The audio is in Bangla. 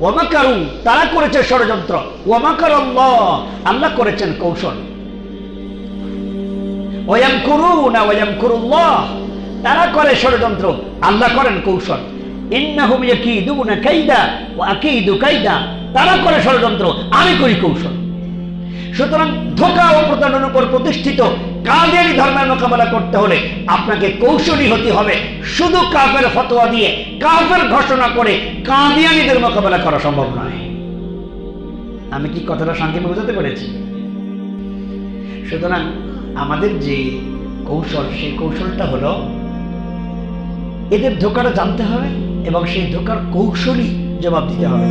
ওমাকারু তারা করেছে ষড়যন্ত্র। ওমাকার আল্লাহ করেছেন কৌশল। ওয়াম করু না ওয়াম করুল্লাহ তারা করে ষড়যন্ত্র, আল্লাহ করেন কৌশল। ইন্নাহুম ইয়াকিদুনা কাইদা, ওয়া আকিদু কাইদা, তারা করে ষড়যন্ত্র, আমি করি কৌশল। সুতরাং ধোকা ও প্রতারণার উপর প্রতিষ্ঠিত কাদেরই ধর্মের মোকাবেলা করতে হলে আপনাকে কৌশলী হতে হবে। শুধু কাফের ফতোয়া দিয়ে কাফের ঘোষণা করে কাদিয়ানিদের মোকাবেলা করা সম্ভব নয়। আমি কি কথাটা শান্তিময় বোঝাতে পেরেছি? সুতরাং আমাদের যে কৌশল, সেই কৌশলটা হলো এদের ধোকাটা জানতে হবে এবং সেই ধোকার কৌশলী জবাব দিতে হবে।